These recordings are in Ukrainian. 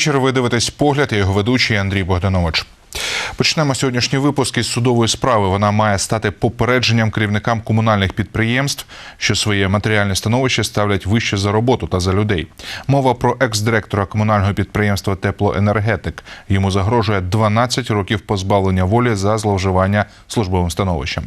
Вечір. Ви дивитесь погляд. Я його ведучий Андрій Богданович. Почнемо сьогоднішній випуск із судової справи. Вона має стати попередженням керівникам комунальних підприємств, що своє матеріальне становище ставлять вище за роботу та за людей. Мова про екс-директора комунального підприємства Теплоенергетик. Йому загрожує 12 років позбавлення волі за зловживання службовим становищем.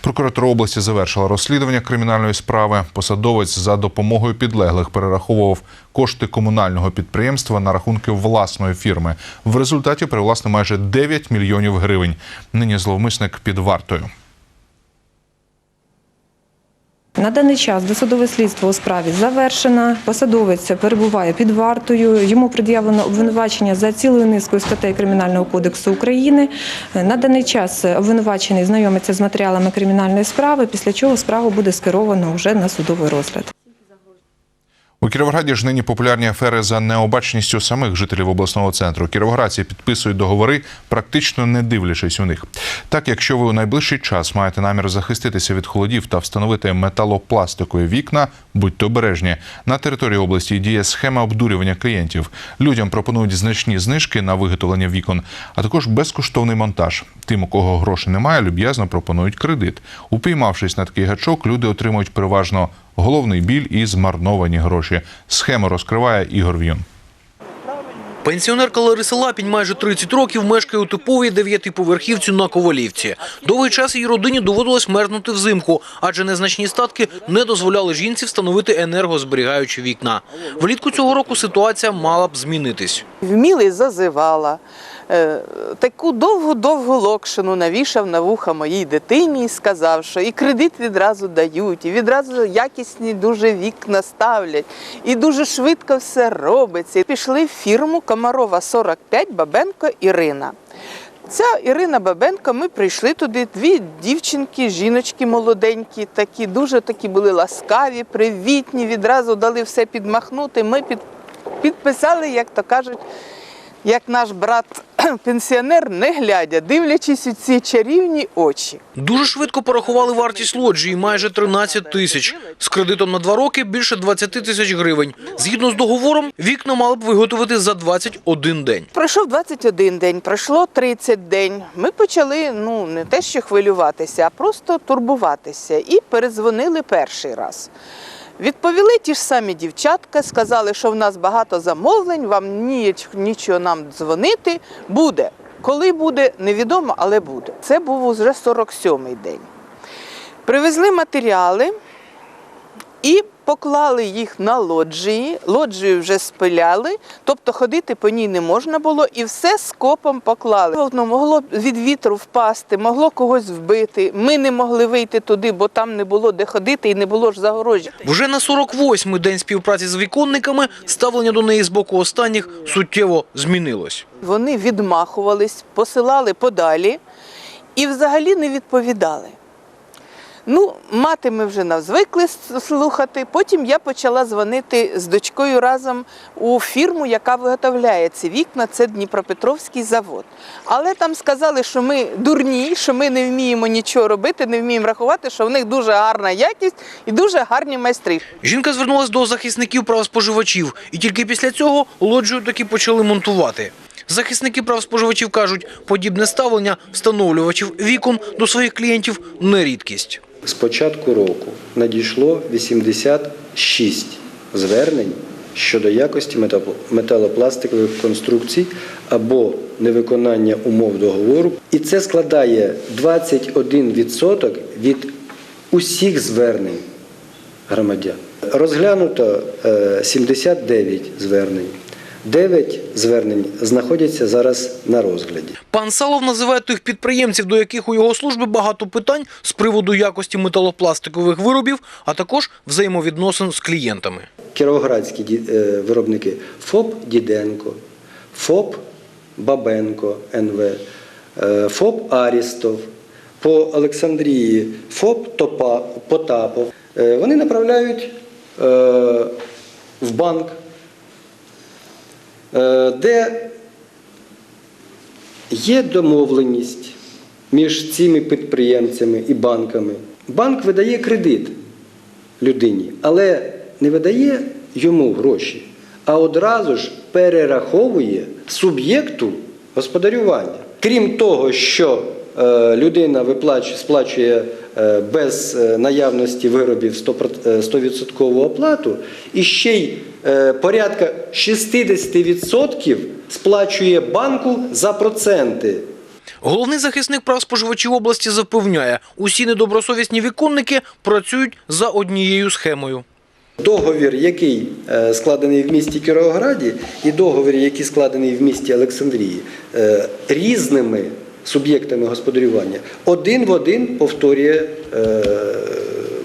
Прокуратура області завершила розслідування кримінальної справи. Посадовець за допомогою підлеглих перераховував кошти комунального підприємства на рахунки власної фірми. В результаті привласнив майже 9 мільйонів гривень. Нині зловмисник під вартою. На даний час досудове слідство у справі завершено. Посадовець перебуває під вартою. Йому пред'явлено обвинувачення за цілою низкою статей Кримінального кодексу України. На даний час обвинувачений знайомиться з матеріалами кримінальної справи, після чого справу буде скеровано вже на судовий розгляд. У Кіровограді ж нині популярні афери за необачністю самих жителів обласного центру. Кіровоградці підписують договори, практично не дивлячись у них. Так, якщо ви у найближчий час маєте намір захиститися від холодів та встановити металопластикові вікна, будьте обережні. На території області діє схема обдурювання клієнтів. Людям пропонують значні знижки на виготовлення вікон, а також безкоштовний монтаж. Тим, у кого грошей немає, люб'язно пропонують кредит. Упіймавшись на такий гачок, люди отримують переважно головний біль і змарновані гроші. Схему розкриває Ігор В'юн. Пенсіонерка Лариса Лапінь майже 30 років мешкає у типовій дев'ятиповерхівці на Ковалівці. Довгий час її родині доводилось мерзнути взимку, адже незначні статки не дозволяли жінці встановити енергозберігаючі вікна. Влітку цього року ситуація мала б змінитись. Вмілий зазивала. Е, Таку довгу-довгу локшину навішав на вуха моїй дитині і сказав, що і кредит відразу дають, і відразу якісні дуже вікна ставлять, і дуже швидко все робиться. Пішли в фірму Комарова 45 Бабенко Ірина. Ця Ірина Бабенко, ми прийшли туди, дві дівчинки, жіночки молоденькі, такі, дуже такі були ласкаві, привітні, відразу дали все підмахнути. Ми під, підписали, як то кажуть, як наш брат пенсіонер, не глядя, дивлячись у ці чарівні очі. Дуже швидко порахували вартість лоджії – майже 13 тисяч. З кредитом на два роки – більше 20 тисяч гривень. Згідно з договором, вікна мали б виготовити за 21 день. Пройшов 21 день, пройшло 30 день. Ми почали ну не те, що хвилюватися, а просто турбуватися. І передзвонили перший раз. Відповіли ті ж самі дівчатка, сказали, що в нас багато замовлень, вам ніч, нічого нам дзвонити. Буде. Коли буде, невідомо, але буде. Це був уже 47-й день. Привезли матеріали і поклали їх на лоджії. Лоджію вже спиляли, тобто ходити по ній не можна було, і все скопом поклали. Могло від вітру впасти, могло когось вбити. Ми не могли вийти туди, бо там не було де ходити і не було ж загорожі. Вже на 48-й день співпраці з віконниками ставлення до неї з боку останніх суттєво змінилось. Вони відмахувались, посилали подалі і взагалі не відповідали. Ну, мати ми вже навзвикли слухати. Потім я почала дзвонити з дочкою разом у фірму, яка виготовляє ці вікна. Це Дніпропетровський завод. Але там сказали, що ми дурні, що ми не вміємо нічого робити, не вміємо рахувати, що в них дуже гарна якість і дуже гарні майстри. Жінка звернулась до захисників прав споживачів, і тільки після цього лоджію таки почали монтувати. Захисники прав споживачів кажуть, подібне ставлення встановлювачів вікон до своїх клієнтів не рідкість. З початку року надійшло 86 звернень щодо якості метал- металопластикових конструкцій або невиконання умов договору. І це складає 21% від усіх звернень громадян. Розглянуто е, 79 звернень. 9 звернень знаходяться зараз на розгляді. Пан Салов називає тих підприємців, до яких у його служби багато питань з приводу якості металопластикових виробів, а також взаємовідносин з клієнтами. Кіровоградські е, виробники ФОП Діденко, ФОП Бабенко НВ, е, ФОП Арістов, по Олександрії ФОП Топа, Потапов. Е, Вони направляють в банк, де є домовленість між цими підприємцями і банками. Банк видає кредит людині, але не видає йому гроші, а одразу ж перераховує суб'єкту господарювання. Крім того, що е, людина виплачує, сплачує е, без е, наявності виробів 100% е, 100% оплату, і ще й е, порядка 60% сплачує банку за проценти. Головний захисник прав споживачів області запевняє, усі недобросовісні віконники працюють за однією схемою. Договір, який е, складений в місті Кіровограді, і договір, який складений в місті Олександрії, е, різними суб'єктами господарювання, один в один повторює е,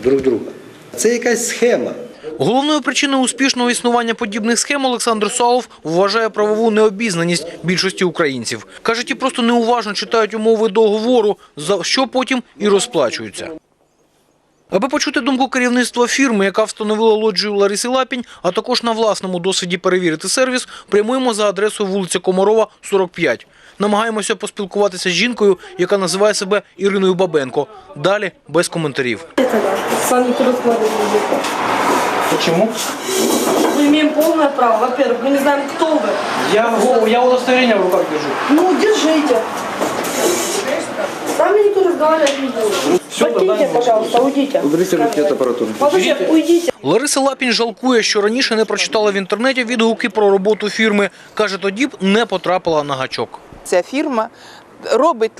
друг друга. Це якась схема. Головною причиною успішного існування подібних схем Олександр Салов вважає правову необізнаність більшості українців. Каже, ті просто неуважно читають умови договору, за що потім і розплачуються. Аби почути думку керівництва фірми, яка встановила лоджію Лариси Лапінь, а також на власному досвіді перевірити сервіс, прямуємо за адресою вулиця Комарова, 45 Намагаємося поспілкуватися з жінкою, яка називає себе Іриною Бабенко. Далі без коментарів. Сам никто раскладывать не будет. Почему? Мы имеем полное право. Во-первых, мы не знаем, кто вы. Я, я удостоверение в руках держу. Ну, держите. С вами никто разговаривать не будет. Всё, тогда Покиньте, не пожалуйста, уйдите. Уберите руки от апаратуры. Подождите, уйдите. Лариса Лапін жалкує, що раніше не прочитала в інтернеті відгуки про роботу фірми. Каже, тоді б не потрапила на гачок. Ця фірма робить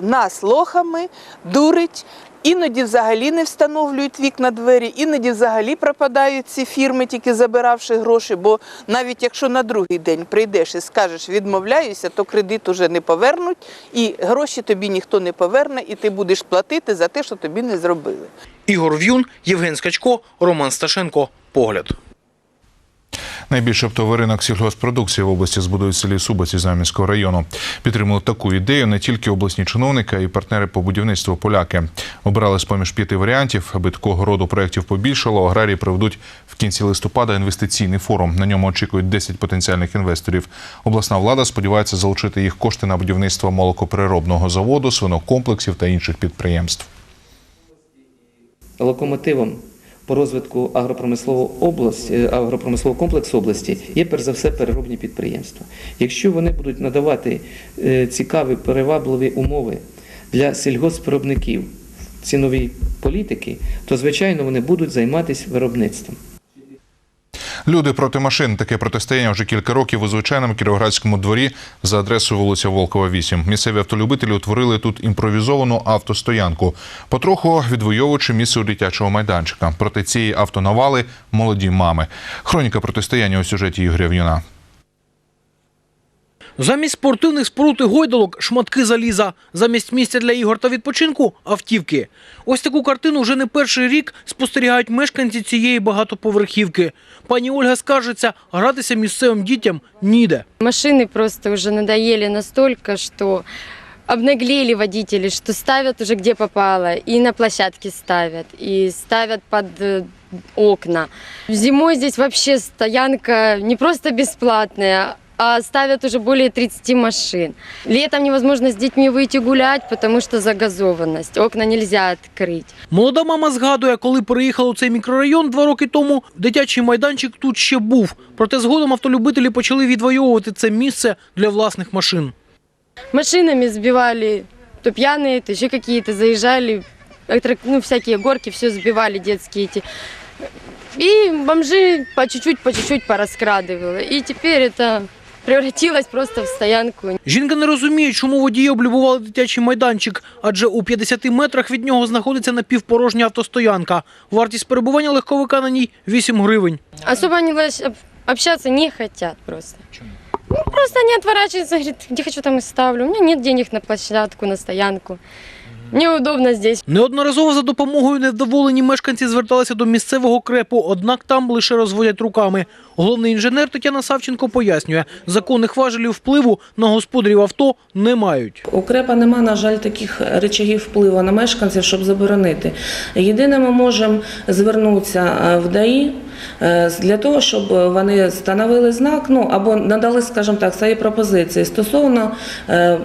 нас лохами, дурить. Іноді взагалі не встановлюють вікна двері, іноді взагалі пропадають ці фірми, тільки забиравши гроші. Бо навіть якщо на другий день прийдеш і скажеш відмовляюся, то кредит уже не повернуть, і гроші тобі ніхто не поверне, і ти будеш платити за те, що тобі не зробили. Ігор В'юн, Євген Скачко, Роман Сташенко. Погляд. Найбільший оптовий ринок сільгоспродукції в області збудують селі Субаці Заміського району. Підтримали таку ідею не тільки обласні чиновники, а й партнери по будівництву поляки. Обирали з поміж п'яти варіантів, аби такого роду проєктів побільшало. Аграрії проведуть в кінці листопада інвестиційний форум. На ньому очікують 10 потенціальних інвесторів. Обласна влада сподівається залучити їх кошти на будівництво молокопереробного заводу, свинокомплексів та інших підприємств. локомотивом по розвитку агропромислового області, е, агропромислового комплексу області є перш за все переробні підприємства. Якщо вони будуть надавати е, цікаві перевабливі умови для сільгоспвиробників цінової політики, то звичайно вони будуть займатися виробництвом. Люди проти машин. Таке протистояння вже кілька років у звичайному кіровоградському дворі за адресою вулиця Волкова, 8. Місцеві автолюбителі утворили тут імпровізовану автостоянку, потроху відвоюючи місце у дитячого майданчика. Проти цієї автонавали молоді мами. Хроніка протистояння у сюжеті Ігоря В'юна. Замість спортивних споруд і гойдалок – шматки заліза. Замість місця для ігор та відпочинку – автівки. Ось таку картину вже не перший рік спостерігають мешканці цієї багатоповерхівки. Пані Ольга скаржиться, гратися місцевим дітям ніде. Машины просто уже надоели настолько, что обнаглели водители, что ставят уже где попало, и на площадке ставят, и ставят под э, окна. Зимой здесь вообще стоянка не просто бесплатная, а ставят уже более 30 машин. Летом невозможно с детьми выйти гулять, потому что загазованность. Окна нельзя открыть. Молода мама згадує, коли переїхала у цей мікрорайон два роки тому, дитячий майданчик тут ще був. Проте згодом автолюбителі почали відвоювати це місце для власних машин. Машинами сбивали, то пьяные, то еще какие-то заезжали, аттрак- ну, всякие горки, все сбивали детские эти. И бомжи по чуть-чуть, по чуть-чуть пораскрадывало. И теперь это превратилось просто в стоянку. Жінка не розуміє, чому водії облюбували дитячий майданчик, адже у 50 метрах від нього знаходиться напівпорожня автостоянка. Вартість перебування легковика на ній 8 гривень. Особо они лась- об- общаться не хотят просто. Ну, просто они отворачиваются, говорят, где хочу, там и ставлю. У меня нет денег на площадку, на стоянку. Мне удобно здесь. Неодноразово за допомогою невдоволені мешканці зверталися до місцевого крепу, однак там лише розводять руками. Головний інженер Тетяна Савченко пояснює, законних важелів впливу на господарів авто не мають. У КРЕПа нема, на жаль, таких речагів впливу на мешканців, щоб заборонити. Єдине, ми можемо звернутися е, в ДАІ е, для того, щоб вони встановили знак, ну або надали, скажімо так, свої пропозиції стосовно е,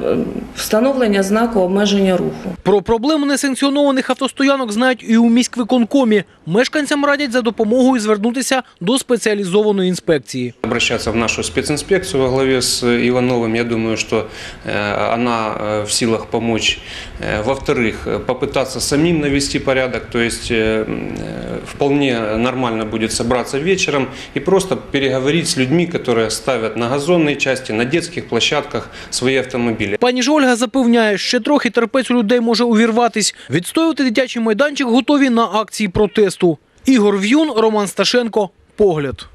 встановлення знаку обмеження руху. Про проблему несанкціонованих автостоянок знають і у міськвиконкомі. Мешканцям радять за допомогою звернутися до спеціалізованої інспекції. обращаться в нашу специнспекцию во главе с Ивановым. Я думаю, что э, она э, в силах помочь. Э, Во-вторых, э, попытаться самим навести порядок, то есть э, м, э, вполне нормально будет собраться вечером и просто переговорить с людьми, которые ставят на газонной части, на детских площадках свои автомобили. Пані ж Ольга запевняє, ще трохи терпець у людей може увірватись. Відстоювати дитячий майданчик готові на акції протесту. Ігор В'юн, Роман Сташенко. Погляд.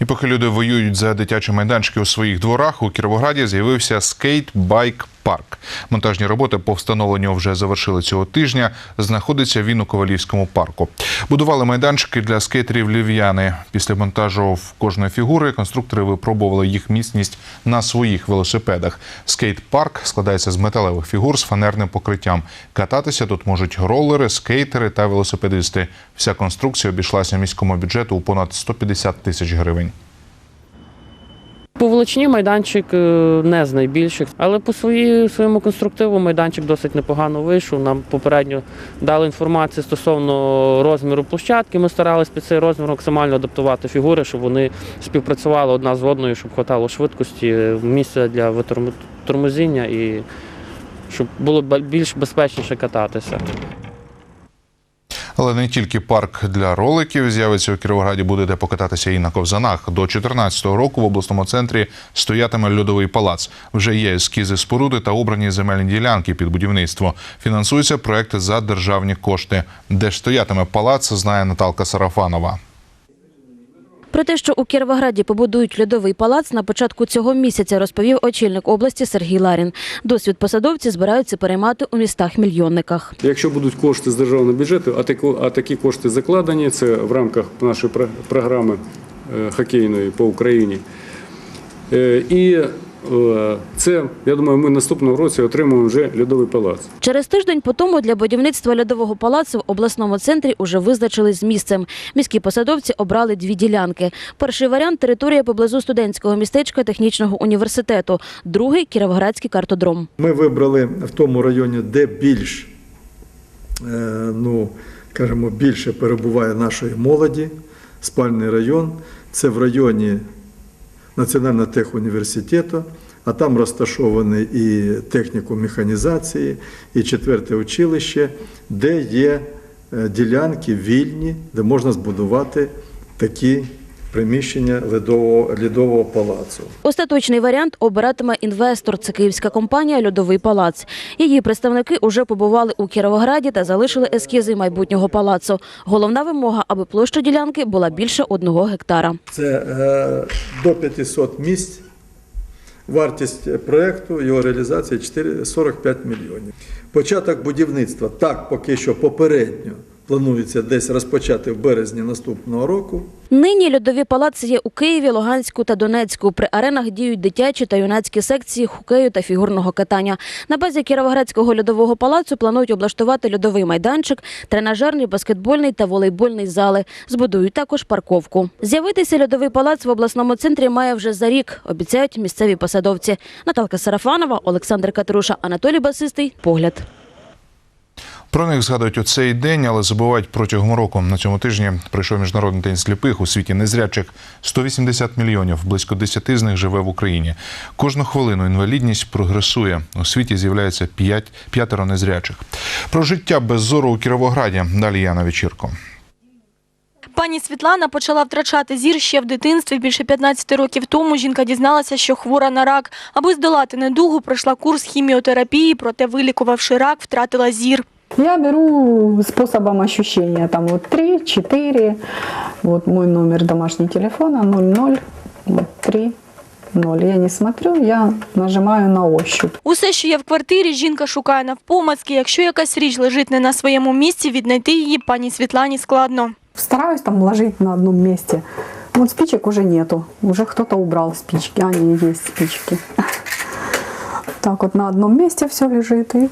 І поки люди воюють за дитячі майданчики у своїх дворах, у Кіровограді з'явився скейт-байк парк. Монтажні роботи по встановленню вже завершили цього тижня. Знаходиться він у Ковалівському парку. Будували майданчики для скейтерів львів'яни. Після монтажу в кожної фігури конструктори випробували їх міцність на своїх велосипедах. Скейт-парк складається з металевих фігур з фанерним покриттям. Кататися тут можуть ролери, скейтери та велосипедисти. Вся конструкція обійшлася міському бюджету у понад 150 тисяч гривень. По величині майданчик е, не з найбільших, але по свої, своєму конструктиву майданчик досить непогано вийшов. Нам попередньо дали інформацію стосовно розміру площадки. Ми старалися під цей розмір максимально адаптувати фігури, щоб вони співпрацювали одна з одною, щоб хватало швидкості, місця для витормозіння і щоб було більш безпечніше кататися. Але не тільки парк для роликів з'явиться у Кіровограді, будете покататися і на ковзанах. До 2014 року в обласному центрі стоятиме льодовий палац. Вже є ескізи споруди та обрані земельні ділянки під будівництво. Фінансується проект за державні кошти. Де ж стоятиме палац, знає Наталка Сарафанова. Про те, що у Кіровограді побудують льодовий палац, на початку цього місяця розповів очільник області Сергій Ларін. Досвід посадовці збираються переймати у містах-мільйонниках. Якщо будуть кошти з державного бюджету, а такі, кошти закладені, це в рамках нашої програми е, хокейної по Україні. Е, І це, я думаю, ми наступного році отримаємо вже льодовий палац. Через тиждень по тому для будівництва льодового палацу в обласному центрі уже визначились з місцем. Міські посадовці обрали дві ділянки. Перший варіант територія поблизу студентського містечка технічного університету, другий кіровоградський картодром. Ми вибрали в тому районі, де більш, е, ну, скажімо, більше перебуває нашої молоді, спальний район. Це в районі Національного техуніверситету, а там розташований і технікум механізації, і четверте училище, де є е, ділянки вільні, де можна збудувати такі приміщення ледового, лідового палацу. Остаточний варіант обиратиме інвестор. Це київська компанія Льодовий палац. Її представники уже побували у Кіровограді та залишили ескізи майбутнього палацу. Головна вимога, аби площа ділянки була більше одного гектара. Це е, до 500 місць. Вартість проєкту, його реалізації 4 45 мільйонів. Початок будівництва так поки що попередньо планується десь розпочати в березні наступного року. Нині льодові палаци є у Києві, Луганську та Донецьку. При аренах діють дитячі та юнацькі секції хокею та фігурного катання. На базі Кіровоградського льодового палацу планують облаштувати льодовий майданчик, тренажерний, баскетбольний та волейбольний зали. Збудують також парковку. З'явитися льодовий палац в обласному центрі має вже за рік, обіцяють місцеві посадовці. Наталка Сарафанова, Олександр Катруша, Анатолій Басистий. Погляд. Про них згадують у цей день, але забувають протягом року. На цьому тижні прийшов міжнародний день сліпих у світі незрячих 180 мільйонів. Близько 10 з них живе в Україні. Кожну хвилину інвалідність прогресує. У світі з'являється п'ятеро незрячих. Про життя без зору у Кіровограді. Далі Яна Вечірко. Пані Світлана почала втрачати зір ще в дитинстві. Більше 15 років тому жінка дізналася, що хвора на рак. Аби здолати недугу, пройшла курс хіміотерапії, проте вилікувавши рак, втратила зір. Я беру способом ощущения, там вот 3, 4, вот мой номер домашнего телефона 00, вот 3, 0. Я не смотрю, я нажимаю на ощупь. Усе, що є в квартирі, жінка шукає навпомацки. Якщо якась річ лежить не на своєму місці, віднайти її пані Світлані складно. Стараюсь там ложить на одном месте. Вот спичек уже нету, уже кто-то убрал спички, а не есть спички. Так вот на одном месте все лежит и,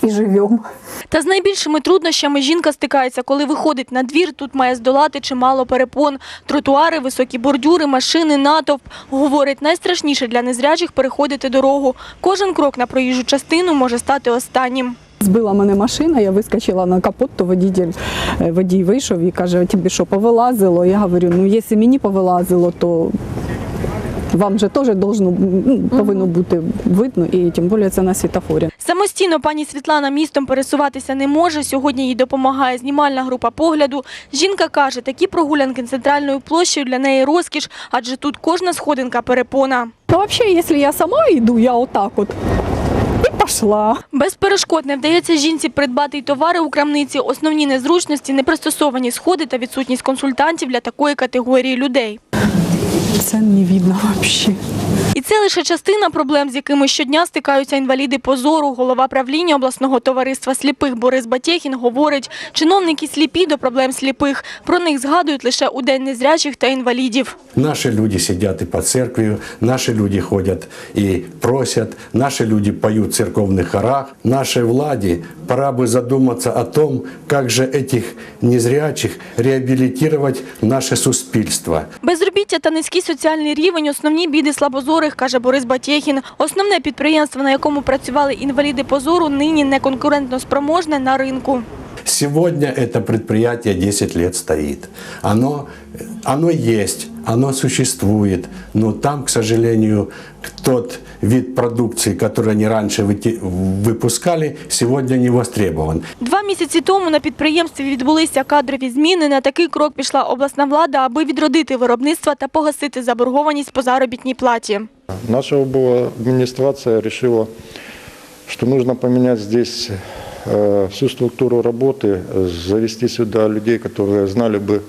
таки, и живем. Та з найбільшими труднощами жінка стикається, коли виходить на двір. Тут має здолати чимало перепон. Тротуари, високі бордюри, машини, натовп. Говорить, найстрашніше для незрячих переходити дорогу. Кожен крок на проїжджу частину може стати останнім. Збила мене машина, я вискочила на капот, то е, водій вийшов і каже, тобі що, повилазило? Я говорю, ну якщо мені повилазило, то вам же теж должно, ну, повинно бути видно, і тим більше це на світофорі. Самостійно пані Світлана містом пересуватися не може. Сьогодні їй допомагає знімальна група погляду. Жінка каже, такі прогулянки центральною площею для неї розкіш, адже тут кожна сходинка перепона. Ну, взагалі, якщо я сама йду, я отак от і пішла. Без перешкод не вдається жінці придбати й товари у крамниці. Основні незручності, непристосовані сходи та відсутність консультантів для такої категорії людей. Це не видно взагалі. І це лише частина проблем, з якими щодня стикаються інваліди по зору. Голова правління обласного товариства сліпих Борис Батєхін говорить, чиновники сліпі до проблем сліпих. Про них згадують лише у День незрячих та інвалідів. Наши люди сидят и по церкви, наши люди ходят и просят, наши люди поют в церковных хорах. Нашей владе пора бы задуматься о том, как же этих незрячих реабилитировать в наше суспільство. Безробіття та низький соціальний рівень – основні біди слабозорих, каже Борис Батєхін. Основне підприємство, на якому працювали інваліди по зору, нині неконкурентно спроможне на ринку. Сегодня это предприятие 10 лет стоит. Оно, оно есть, оно существует, но там, к сожалению, тот вид продукции, который они раньше выте- выпускали, сегодня не востребован. Два місяці тому на підприємстві відбулися кадрові зміни. На такий крок пішла обласна влада, аби відродити виробництво та погасити заборгованість по заробітній платі. Наша была администрация решила, что нужно поменять здесь э, всю структуру работы, э, завести сюда людей, которые знали бы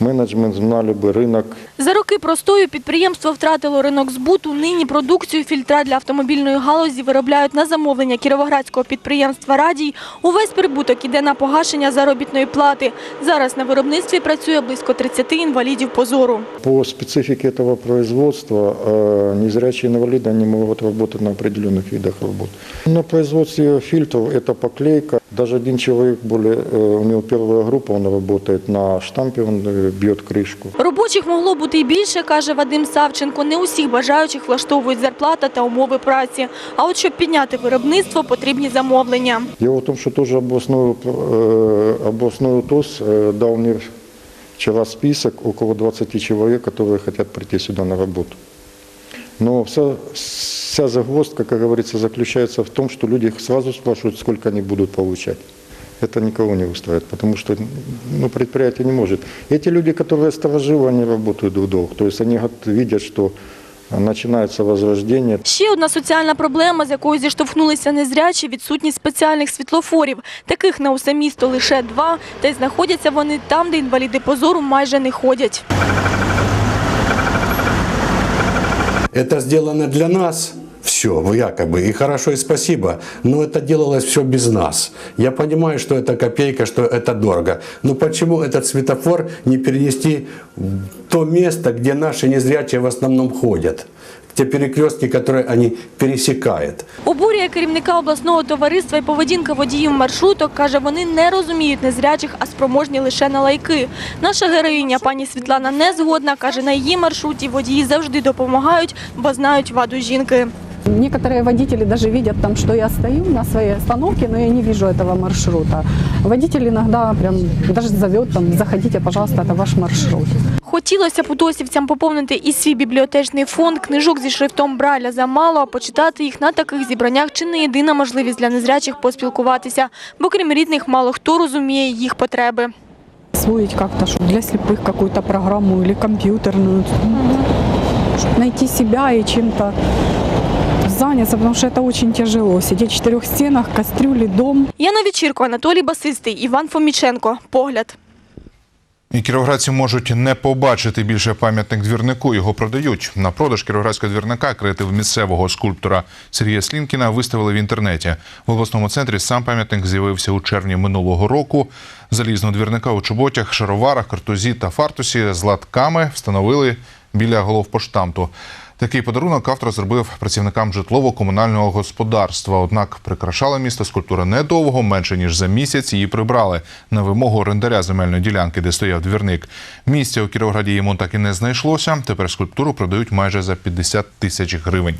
менеджмент, знали бы рынок, За роки простою підприємство втратило ринок збуту. Нині продукцію фільтра для автомобільної галузі виробляють на замовлення кіровоградського підприємства «Радій». Увесь прибуток іде на погашення заробітної плати. Зараз на виробництві працює близько 30 інвалідів по зору. По специфике этого производства э, незрячие инвалиды они могут работать на определенных видах работ. На производстве фильтров это поклейка. Даже один человек, более, э, у него первая группа, он работает на штампе, он э, бьет крышку. Робочих могло бути і більше, каже Вадим Савченко. Не усіх бажаючих влаштовують зарплата та умови праці. А от щоб підняти виробництво, потрібні замовлення. Дело в том, что тоже областной, э, областной УТОС э, дал мне вчера список около 20 человек, которые хотят прийти сюда на работу. Но вся, вся загвоздка, как говорится, заключается в том, что люди сразу спрашивают, сколько они будут получать. Это никого не устраивает, потому что ну, предприятие не может. Эти люди, которые сторожилы, они работают в долг. То есть они гот- видят, что начинается возрождение. Ще одна соціальна проблема, з якою зіштовхнулися незрячі – відсутність спеціальних світлофорів. Таких на усе місто лише два, та й знаходяться вони там, де інваліди по зору майже не ходять. Это сделано для нас, все, якобы, и хорошо, и спасибо, но это делалось все без нас. Я понимаю, что это копейка, что это дорого, но почему этот светофор не перенести в то место, где наши незрячие в основном ходят? Те перекрестки, которые они пересекают. Обурює керівника обласного товариства і поведінка водіїв маршруток. Каже, вони не розуміють незрячих, а спроможні лише на лайки. Наша героїня пані Світлана не згодна. Каже, на її маршруті водії завжди допомагають, бо знають ваду жінки. Некоторые водители даже видят там, что я стою на своей остановке, но я не вижу этого маршрута. Водитель иногда прям даже зовет там, заходите, пожалуйста, это ваш маршрут. Хотілося б утосівцям поповнити і свій бібліотечний фонд. Книжок зі шрифтом Брайля замало, а почитати їх на таких зібраннях чи не єдина можливість для незрячих поспілкуватися, бо крім рідних, мало хто розуміє їх потреби. Освоить как-то, чтобы для слепых какую-то программу или компьютерную. Чтобы найти себя и чем-то заняться, потому что это очень тяжело. Сидеть в четырех стенах, кастрюли, дом. Яна Вечірко, Анатолій Басистий, Іван Фоміченко. Погляд. І кіровоградці можуть не побачити більше пам'ятник двірнику. Його продають. На продаж кіровоградського двірника креатив місцевого скульптора Сергія Слінкіна виставили в інтернеті. В обласному центрі сам пам'ятник з'явився у червні минулого року. Залізного двірника у чоботях, шароварах, картузі та фартусі з латками встановили біля головпоштамту. Такий подарунок автор зробив працівникам житлово-комунального господарства. Однак прикрашала місто скульптура недовго, менше ніж за місяць її прибрали на вимогу орендаря земельної ділянки, де стояв двірник. Місця у Кіровграді йому так і не знайшлося. Тепер скульптуру продають майже за 50 тисяч гривень.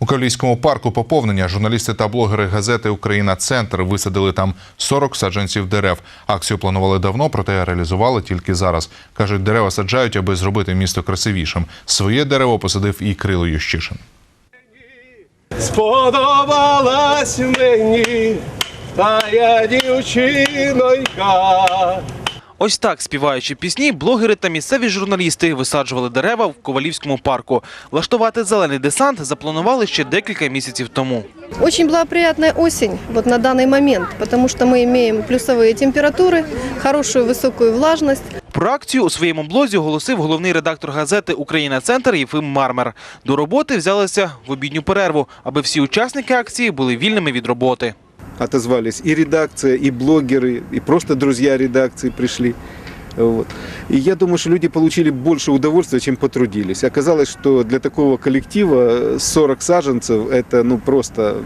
У Кавлійському парку поповнення журналісти та блогери газети Україна Центр висадили там 40 саджанців дерев. Акцію планували давно, проте реалізували тільки зараз. кажуть, дерева саджають, аби зробити місто красивішим. Своє дерево посадив і Крило Ющишин. Сподобалась мені тая дівчинонька. Ось так, співаючи пісні, блогери та місцеві журналісти висаджували дерева в Ковалівському парку. Влаштувати зелений десант запланували ще декілька місяців тому. Очень благоприятная осень вот на данный момент, потому что мы имеем плюсовые температуры, хорошую высокую влажность. Про акцію у своєму блозі оголосив головний редактор газети Україна Центр Єфим Мармер. До роботи взялися в обідню перерву, аби всі учасники акції були вільними від роботи. отозвались и редакция, и блогеры, и просто друзья редакции пришли. Вот. И я думаю, что люди получили больше удовольствия, чем потрудились. Оказалось, что для такого коллектива 40 саженцев – это ну, просто,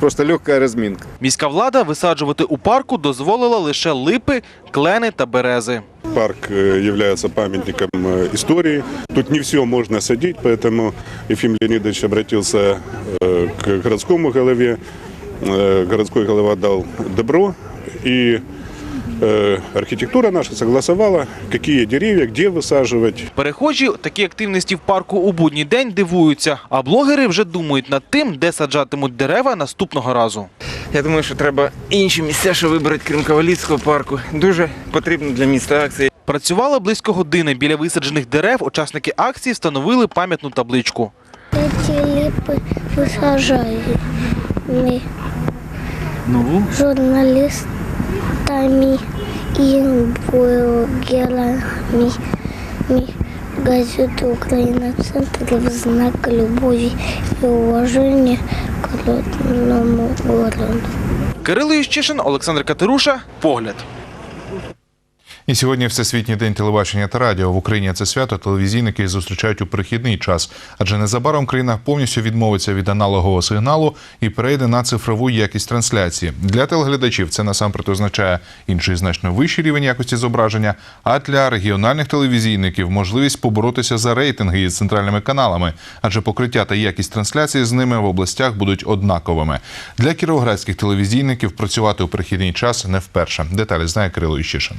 просто легкая разминка. Міська влада висаджувати у парку дозволила лише липи, клени та берези. Парк э, является памятником э, истории. Тут не все можно садить, поэтому Ефим Леонидович обратился э, к городскому голове. Э, Городской голова дал добро, и э, архитектура наша согласовала, какие деревья, где высаживать. Перехожі такі активності в парку у будній день дивуються, а блогери вже думають над тим, де саджатимуть дерева наступного разу. Я думаю, що треба інші місця, що вибрати, крім Ковалівського парку. Дуже потрібно для міста акція. Працювали близько години. Біля висаджених дерев учасники акції встановили пам'ятну табличку. Эти липы высажали мы Ну, журналистами и блогерами газету газеты «Украина Центр» в знак любові и уважения к родному городу. Кирило Ющишин, Олександр Катеруша. Погляд. І сьогодні Всесвітній день телебачення та радіо. В Україні це свято телевізійники зустрічають у перехідний час, адже незабаром країна повністю відмовиться від аналогового сигналу і перейде на цифрову якість трансляції. Для телеглядачів це насамперед означає інший значно вищий рівень якості зображення. А для регіональних телевізійників можливість поборотися за рейтинги із центральними каналами, адже покриття та якість трансляції з ними в областях будуть однаковими. Для кіровоградських телевізійників працювати у перехідний час не вперше. Деталі знає Кирило Іщишин.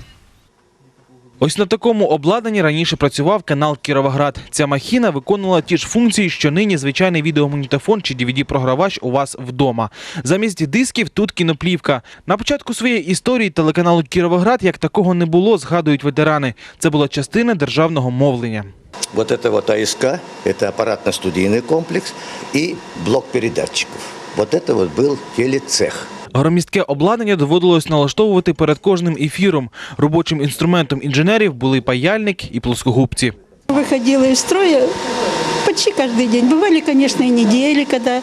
Ось на такому обладнанні раніше працював канал Кіровоград. Ця махіна виконувала ті ж функції, що нині звичайний відеомагнітофон чи DVD-програвач у вас вдома. Замість дисків тут кіноплівка. На початку своєї історії телеканалу Кіровоград як такого не було, згадують ветерани. Це була частина державного мовлення. Вот это вот АСК, это аппаратно-студийный комплекс и блок передатчиков. Вот это вот был телецех. Громістке обладнання доводилось налаштовувати перед кожним ефіром. Робочим інструментом інженерів були паяльник і плоскогубці. Выходила из строя почти каждый день. Бывали, конечно, и недели, когда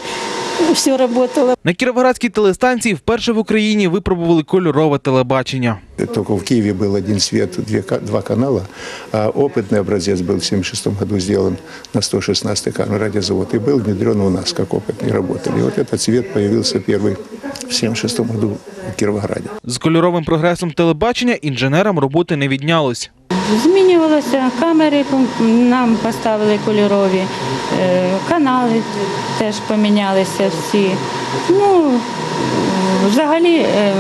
все работало. На Кіровоградській телестанції вперше в Україні випробували кольорове телебачення. Только в Киеве был один свет, две ка- два канала, а опытный образец был в 1976 году сделан на 116 канал радиозавод и был внедрен у нас как опытный, работали. И вот этот цвет появился первый в 1976 году в Кировограде. З кольоровим прогресом телебачення інженерам роботи не віднялось. Змінювалося камери, нам поставили кольорові, е, канали теж помінялися всі. Ну, взагалі е,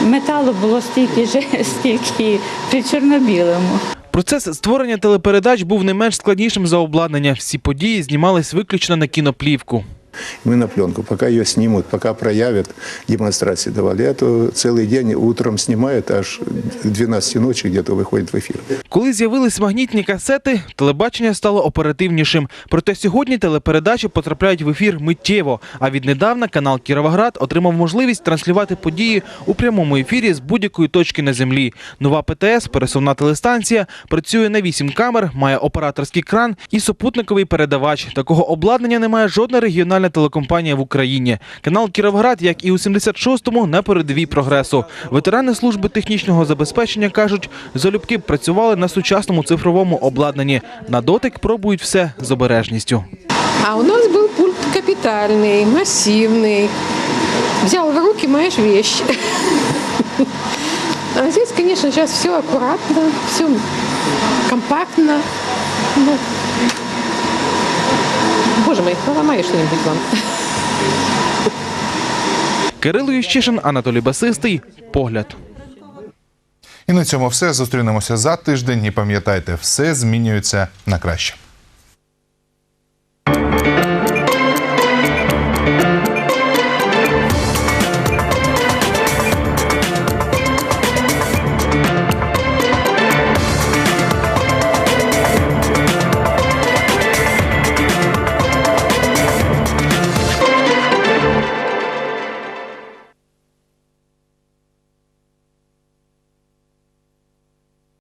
металу було стільки ж, стільки при чорно-білому. Процес створення телепередач був не менш складнішим за обладнання. Всі події знімались виключно на кіноплівку Мы на пленку, пока ее снимут, пока проявят, демонстрации давали. Это целый день утром снимают, аж к 12 ночи где-то выходит в эфир. Коли з'явились магнітні касети, телебачення стало оперативнішим. Проте сьогодні телепередачі потрапляють в ефір миттєво. А віднедавна канал Кіровоград отримав можливість транслювати події у прямому ефірі з будь-якої точки на землі. Нова ПТС, пересувна телестанція, працює на 8 камер, має операторський кран і супутниковий передавач. Такого обладнання не має жодна регіональна телекомпанія в Україні. Канал Кіровград, як і у 76-му, на передовій прогресу. Ветерани служби технічного забезпечення кажуть, залюбки б працювали на сучасному цифровому обладнанні. На дотик пробують все з обережністю. А у нас был пульт капитальный, массивный. Взял в руки, маешь вещи. А здесь, конечно, сейчас все аккуратно, все компактно. Ну, Боже мой, поломаешь что-нибудь вам. Кирило Ющишин, Анатолій Басистий. Погляд. І на цьому все. Зустрінемося за тиждень. І пам'ятайте, все змінюється на краще.